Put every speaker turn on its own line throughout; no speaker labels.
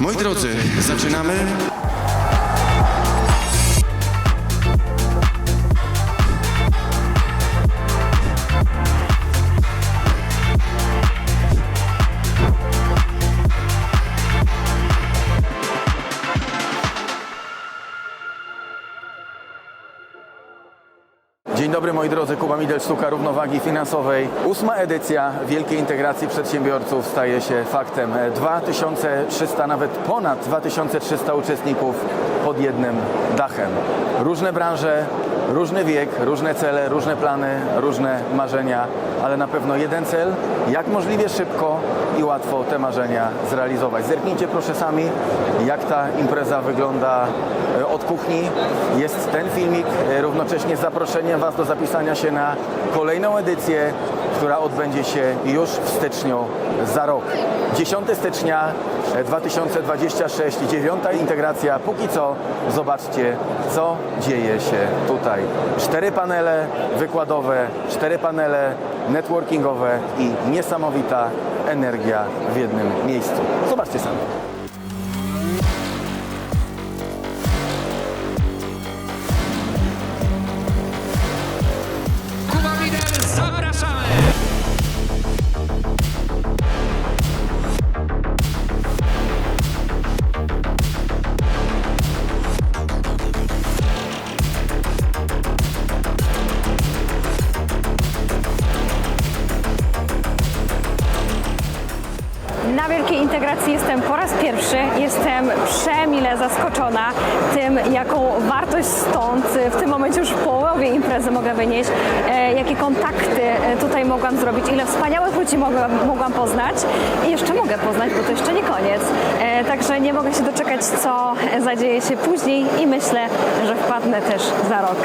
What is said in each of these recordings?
Moi drodzy, zaczynamy.
Dzień dobry moi drodzy, Kuba Midel, Sztuka Równowagi Finansowej. Ósma edycja Wielkiej Integracji Przedsiębiorców staje się faktem. 2300, nawet ponad 2300 uczestników pod jednym dachem. Różne branże, różny wiek, różne cele, różne plany, różne marzenia, ale na pewno jeden cel, jak możliwie szybko i łatwo te marzenia zrealizować. Zerknijcie proszę sami, jak ta impreza wygląda e, od kuchni. Jest ten filmik, e, równocześnie zaproszeniem Was do zapisania się na kolejną edycję, która odbędzie się już w styczniu za rok. 10 stycznia e, 2026, dziewiąta integracja. Póki co zobaczcie, co dzieje się tutaj. Cztery panele wykładowe, cztery panele networkingowe i niesamowita energia w jednym miejscu. Zobaczcie sami.
Zaskoczona tym, jaką wartość stąd w tym momencie już w połowie imprezy mogę wynieść, e, jakie kontakty e, tutaj mogłam zrobić, ile wspaniałych ludzi mogłam, mogłam poznać i jeszcze mogę poznać, bo to jeszcze nie koniec. E, Także nie mogę się doczekać, co zadzieje się później i myślę, że wpadnę też za rok.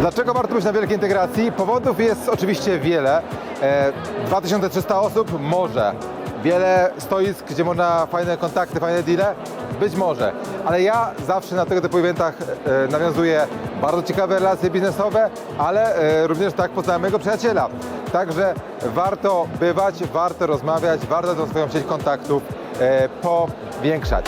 Dlaczego warto być na wielkiej integracji? Powodów jest oczywiście wiele. E, 2300 osób może. Wiele stoisk, gdzie można fajne kontakty, fajne deale? Być może. Ale ja zawsze na tego typu eventach e, nawiązuję bardzo ciekawe relacje biznesowe, ale e, również tak poznałem mojego przyjaciela. Także warto bywać, warto rozmawiać, warto tą swoją sieć kontaktów e, powiększać.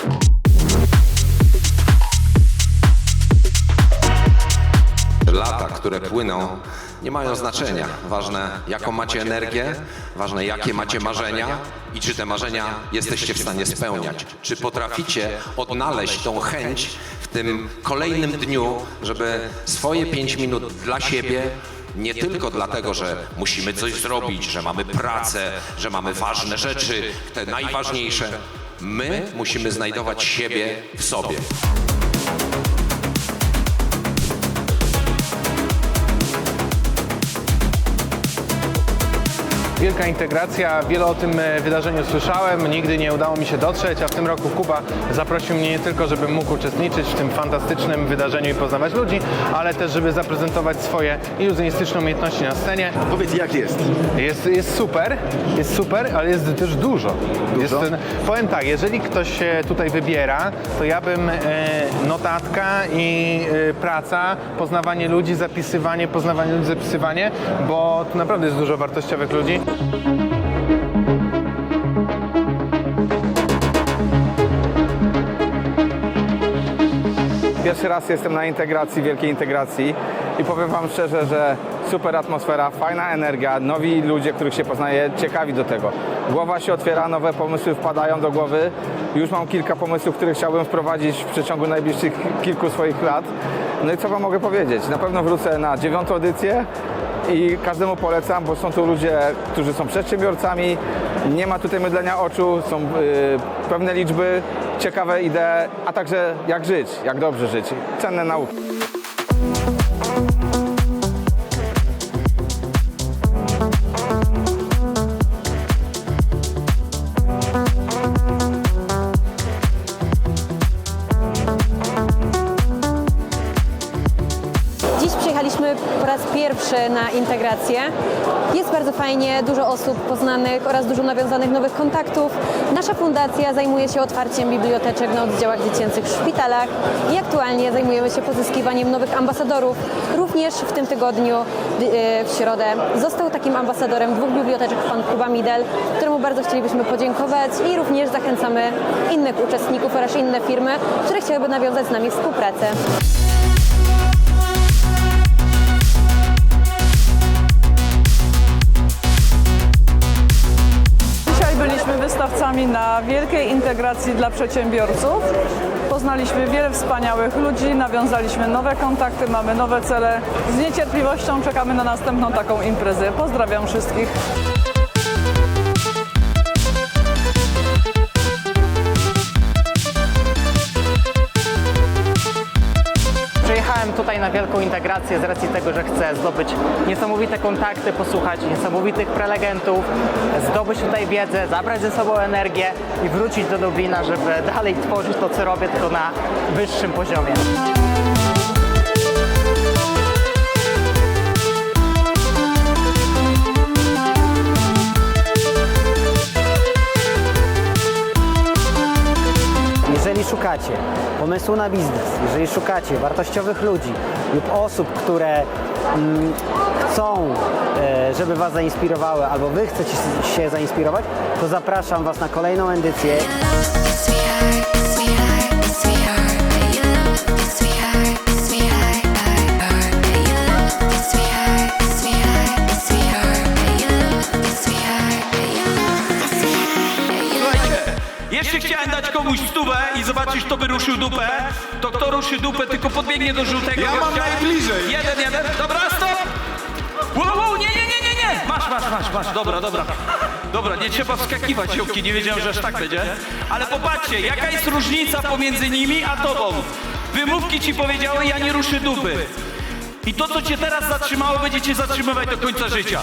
Lata, które płyną, nie mają znaczenia. Ważne, jaką macie energię, ważne, jakie macie marzenia i czy te marzenia jesteście w stanie spełniać. Czy potraficie odnaleźć tą chęć w tym kolejnym dniu, żeby swoje pięć minut dla siebie nie tylko dlatego, że musimy coś zrobić, że mamy pracę, że mamy ważne rzeczy, te najważniejsze. My musimy znajdować siebie w sobie.
Wielka integracja, wiele o tym e, wydarzeniu słyszałem, nigdy nie udało mi się dotrzeć, a w tym roku Kuba zaprosił mnie nie tylko, żebym mógł uczestniczyć w tym fantastycznym wydarzeniu i poznawać ludzi, ale też, żeby zaprezentować swoje iluzjonistyczne umiejętności na scenie.
Powiedz, jak jest?
Jest, jest super, jest super, ale jest też dużo. Jest, ten- powiem tak, jeżeli ktoś się tutaj wybiera, to ja bym e, notatka i e, praca, poznawanie ludzi, zapisywanie, poznawanie ludzi, zapisywanie, bo tu naprawdę jest dużo wartościowych ludzi.
Pierwszy raz jestem na integracji, wielkiej integracji i powiem Wam szczerze, że super atmosfera, fajna energia, nowi ludzie, których się poznaje, ciekawi do tego. Głowa się otwiera, nowe pomysły wpadają do głowy. Już mam kilka pomysłów, które chciałbym wprowadzić w przeciągu najbliższych kilku swoich lat. No i co Wam mogę powiedzieć? Na pewno wrócę na dziewiątą edycję i każdemu polecam, bo są tu ludzie, którzy są przedsiębiorcami, nie ma tutaj mydlenia oczu, są y, pewne liczby, ciekawe idee, a także jak żyć, jak dobrze żyć, cenne nauki.
Po raz pierwszy
na integrację. Jest bardzo fajnie, dużo osób poznanych oraz dużo nawiązanych nowych kontaktów. Nasza fundacja zajmuje się otwarciem biblioteczek na oddziałach dziecięcych w szpitalach i aktualnie zajmujemy się pozyskiwaniem nowych ambasadorów. Również w tym tygodniu, e, w środę, został takim ambasadorem dwóch biblioteczek pan Kuba Midel, któremu bardzo chcielibyśmy podziękować i również zachęcamy innych uczestników oraz inne firmy, które chciałyby nawiązać z nami współpracę.
Na wielkiej integracji dla przedsiębiorców. Poznaliśmy wiele wspaniałych ludzi, nawiązaliśmy nowe kontakty, mamy nowe cele. Z niecierpliwością czekamy na następną taką imprezę. Pozdrawiam wszystkich.
Tutaj na wielką integrację z racji tego, że chcę zdobyć niesamowite kontakty, posłuchać niesamowitych prelegentów, zdobyć tutaj wiedzę, zabrać ze sobą energię i wrócić do Dublina, żeby dalej tworzyć to, co robię, tylko na wyższym poziomie.
Szukacie pomysłu na biznes, jeżeli szukacie wartościowych ludzi lub osób, które mm, chcą, e, żeby Was zainspirowały, albo Wy chcecie się zainspirować, to zapraszam Was na kolejną edycję.
Jeszcze chciałem dać komuś stówę i zobaczyć, kto by ruszył dupę. To kto ruszy dupę, tylko podbiegnie do żółtego Ja mam najbliżej. Jeden, jeden. Dobra, stop! Wow, wow, nie, nie, nie, nie, nie! Masz, masz, masz, masz. Dobra, dobra. Dobra, nie trzeba wskakiwać, ziomki, nie wiedziałem, że aż tak będzie. Ale popatrzcie, jaka jest różnica pomiędzy nimi a tobą. Wymówki ci powiedziały, ja nie ruszę dupy. I to, co cię teraz zatrzymało, będzie cię zatrzymywać do końca życia.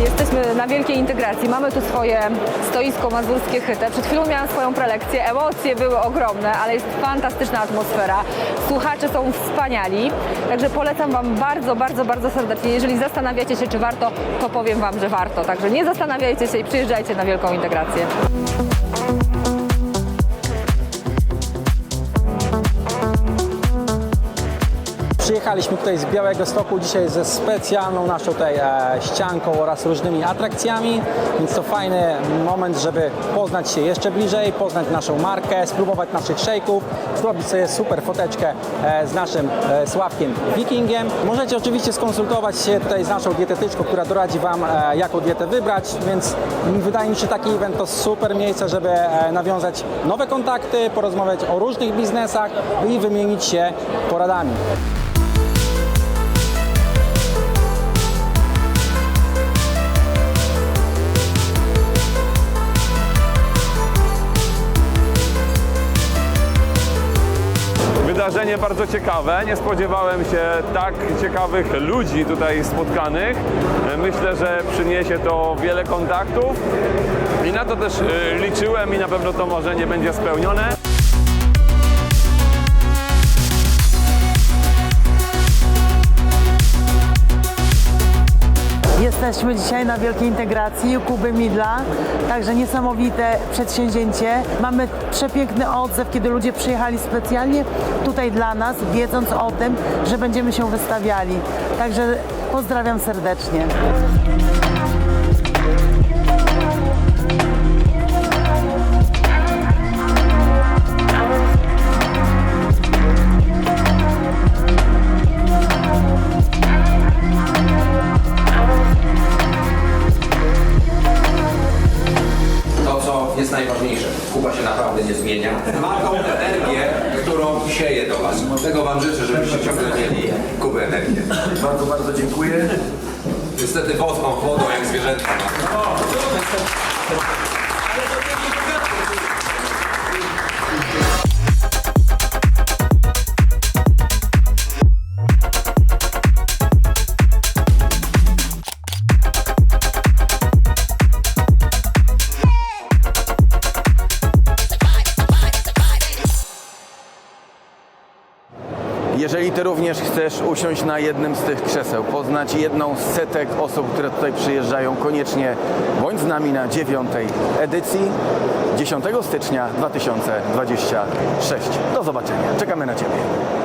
Jesteśmy na wielkiej integracji. Mamy tu swoje stoisko mazurskie chyte. Przed chwilą miałam swoją prelekcję. Emocje były ogromne, ale jest fantastyczna atmosfera. Słuchacze są wspaniali. Także polecam Wam bardzo, bardzo, bardzo serdecznie. Jeżeli zastanawiacie się, czy warto, to powiem Wam, że warto. Także nie zastanawiajcie się i przyjeżdżajcie na wielką integrację.
Przyjechaliśmy tutaj z Białego Stoku dzisiaj ze specjalną naszą tutaj e, ścianką oraz różnymi atrakcjami, więc to fajny moment, żeby poznać się jeszcze bliżej, poznać naszą markę, spróbować naszych szejków, zrobić sobie super foteczkę e, z naszym e, Sławkiem Wikingiem. Możecie oczywiście skonsultować się tutaj z naszą dietetyczką, która doradzi Wam, jaką dietę wybrać, więc wydaje mi się taki event to super miejsce, żeby nawiązać nowe kontakty, porozmawiać o różnych biznesach i wymienić się poradami.
Wydarzenie bardzo ciekawe. Nie spodziewałem się tak ciekawych ludzi tutaj spotkanych. Myślę, że przyniesie to wiele kontaktów i na to też y, liczyłem i na pewno to marzenie będzie spełnione.
Jesteśmy dzisiaj na wielkiej integracji u Kuby Midla, także niesamowite przedsięwzięcie. Mamy przepiękny odzew, kiedy ludzie przyjechali specjalnie tutaj dla nas, wiedząc o tym, że będziemy się wystawiali. Także pozdrawiam serdecznie.
Najważniejsze, Kuba się naprawdę nie zmienia. Ma tą energię, którą sieje do Was. Tego Wam życzę, żebyście ciągle mieli Kubę energię.
Bardzo, bardzo dziękuję.
Niestety wodną, wodą jak zwierzęta.
Jeżeli Ty również chcesz usiąść na jednym z tych krzeseł, poznać jedną z setek osób, które tutaj przyjeżdżają, koniecznie bądź z nami na dziewiątej edycji 10 stycznia 2026. Do zobaczenia. Czekamy na Ciebie.